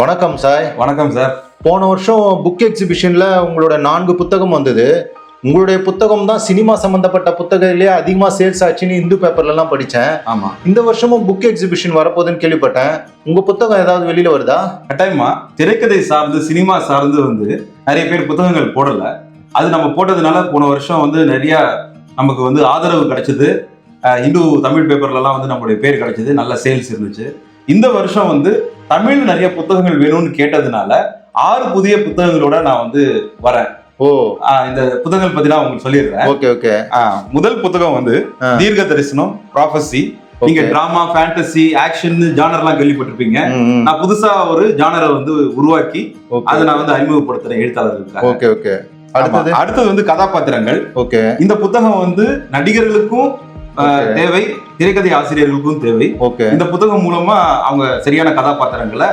வணக்கம் சாய் வணக்கம் சார் போன வருஷம் புக் எக்ஸிபிஷன்ல உங்களோட நான்கு புத்தகம் வந்தது. உங்களுடைய புத்தகம் தான் சினிமா சம்பந்தப்பட்ட புத்தகத்திலேயே அதிகமா சேல்ஸ் ஆச்சுன்னு இந்து பேப்பர்ல எல்லாம் படிச்சேன். ஆமா. இந்த வருஷமும் புக் எக்ஸிபிஷன் வரப்போகுதுன்னு கேள்விப்பட்டேன். உங்க புத்தகம் ஏதாவது வெளியில வருதா? கட்டாயமா திரைக்கதை சார்ந்து சினிமா சார்ந்து வந்து நிறைய பேர் புத்தகங்கள் போடல. அது நம்ம போட்டதுனால போன வருஷம் வந்து நிறைய நமக்கு வந்து ஆதரவு கிடைச்சது. இந்து தமிழ் பேப்பர்லலாம் வந்து நம்மளுடைய பேர் கிடைச்சது. நல்ல சேல்ஸ் இருந்துச்சு. இந்த வருஷம் வந்து தமிழ் நிறைய புத்தகங்கள் வேணும்னு கேட்டதுனால ஆறு புதிய புத்தகங்களோட நான் வந்து வரேன். ஓ. இந்த புத்தகங்கள் பத்தி நான் உங்களுக்கு சொல்லிடுறேன். Okay okay. முதல் புத்தகம் வந்து. தீர்க்க தரிசனம் ப்ராஃபஸி நீங்க டிராமா ஃபேண்டசி ஆக்ஷன் ஜானர்லாம் கேள்விப்பட்டிருப்பீங்க. நான் புதுசா ஒரு ஜானரை வந்து உருவாக்கி அதை நான் வந்து அறிமுகப்படுத்துறேன் எழுத்தாளர்களுக்காக. Okay okay. அடுத்தது. அடுத்தது வந்து கதாபாத்திரங்கள். ஓகே. இந்த புத்தகம் வந்து நடிகர்களுக்கும். தேவை. திரைக்கதை ஆசிரியர்களுக்கும் தேவை. ஓகே இந்த புத்தகம் மூலமா அவங்க சரியான கதாபாத்திரங்களை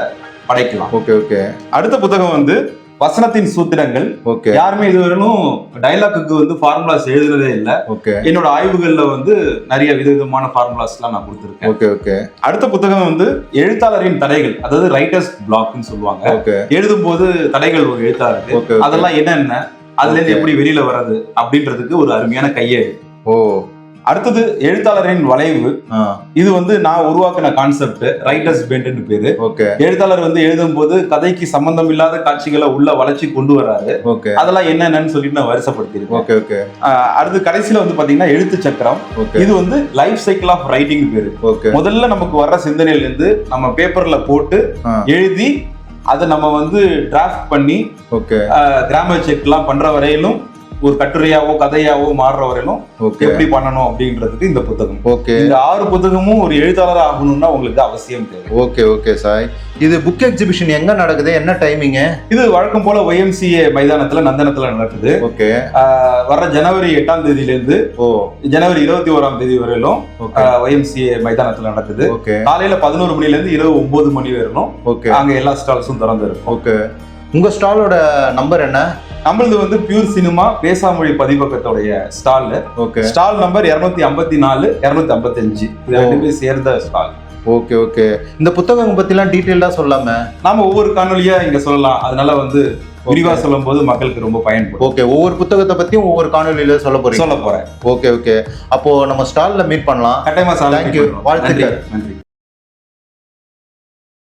படைக்கலாம். ஓகே ஓகே அடுத்த புத்தகம் வந்து வசனத்தின் சூத்திரங்கள். ஓகே யாருமே இதுவரையிலும் டைலாக்குக்கு வந்து ஃபார்முலாஸ் எழுதுனதே இல்லை. ஓகே என்னோட ஆய்வுகள்ல வந்து நிறைய விதவிதமான ஃபார்முலாஸ் எல்லாம் நான் கொடுத்துருக்கேன். ஓகே ஓகே அடுத்த புத்தகம் வந்து எழுத்தாளரின் தடைகள் அதாவது ரைட்டர்ஸ் பிளாக்னு சொல்லுவாங்க. ஓகே எழுதும் போது தடைகள் ஒரு எழுத்தா இருக்கு ஓகே அதெல்லாம் என்னென்ன அதுல இருந்து. எப்படி வெளியில வர்றது அப்படின்றதுக்கு ஒரு அருமையான கையேடு. ஓ. அடுத்தது எழுத்தாளரின் வளைவு. இது வந்து நான் உருவாக்கின கான்செப்ட் ரைட்டர்ஸ் பெண்ட்னு பேரு. எழுத்தாளர் வந்து எழுதும் போது கதைக்கு சம்பந்தம் இல்லாத காட்சிகளை உள்ள வளைச்சு கொண்டு வராரு. அதெல்லாம் என்னென்னு சொல்லிட்டு நான் வருஷப்படுத்திருக்கேன் ஓகே ஓகே. அடுத்து கடைசியில வந்து பாத்தீங்கன்னா எழுத்து சக்கரம். இது வந்து லைஃப் சைக்கிள் ஆஃப் ரைட்டிங் பேரு. முதல்ல நமக்கு வர்ற சிந்தனையில இருந்து நம்ம பேப்பர்ல போட்டு எழுதி அதை நம்ம வந்து டிராஃப்ட் பண்ணி ஓகே. கிராமர் செக்லாம் பண்ற வரையிலும் ஒரு கட்டுரையாவோ கதையாவோ மாறுற வரையிலும் எப்படி பண்ணணும் அப்படின்றதுக்கு இந்த புத்தகம். ஓகே. இந்த ஆறு புத்தகமும் ஒரு எழுத்தாளர் ஆகணும்னா உங்களுக்கு அவசியம் தேவை. Okay okay Sai. இது புக் எக்ஸிபிஷன் எங்க நடக்குது? என்ன டைமிங்கு இது வழக்கம் போல ஒய்எம்சிஏ மைதானத்துல நந்தனத்துல நடக்குது. ஓகே. வர்ற ஜனவரி எட்டாம் தேதியில இருந்து ஓ. ஜனவரி இருபத்தி ஓராம் தேதி வரையிலும் ஒய்எம்சிஏ மைதானத்துல நடக்குது. ஓகே. காலையில பதினோரு மணில இருந்து இரவு ஒன்பது மணி வரையிலும் ஓகே. அங்க எல்லா ஸ்டால்ஸும் திறந்து இருக்கும் ஓகே. உங்க ஸ்டாலோட நம்பர் என்ன? நம்மளது வந்து பியூர் சினிமா பேசாமொழி பதிப்பகத்தோடைய ஸ்டால் ஓகே ஸ்டால் நம்பர் இருநூத்தி ஐம்பத்தி நாலு இருநூத்தி ஐம்பத்தி அஞ்சு. இது. ரெண்டுமே சேர்ந்த ஸ்டால் ஓகே ஓகே இந்த புத்தகம் பத்திலாம் டீட்டெயிலா சொல்லாம? நாம ஒவ்வொரு காணொலியா இங்க சொல்லலாம். அதனால வந்து விரிவா சொல்லும் போது மக்களுக்கு ரொம்ப பயன்படும். ஓகே ஒவ்வொரு புத்தகத்தை பத்தியும் ஒவ்வொரு காணொலியில சொல்ல போறீங்க. சொல்ல போறேன். ஓகே ஓகே அப்போ நம்ம ஸ்டால்ல மீட் பண்ணலாம். கட்டாயமா you. நன்றி வாழ்த்துக்கள். நன்றி.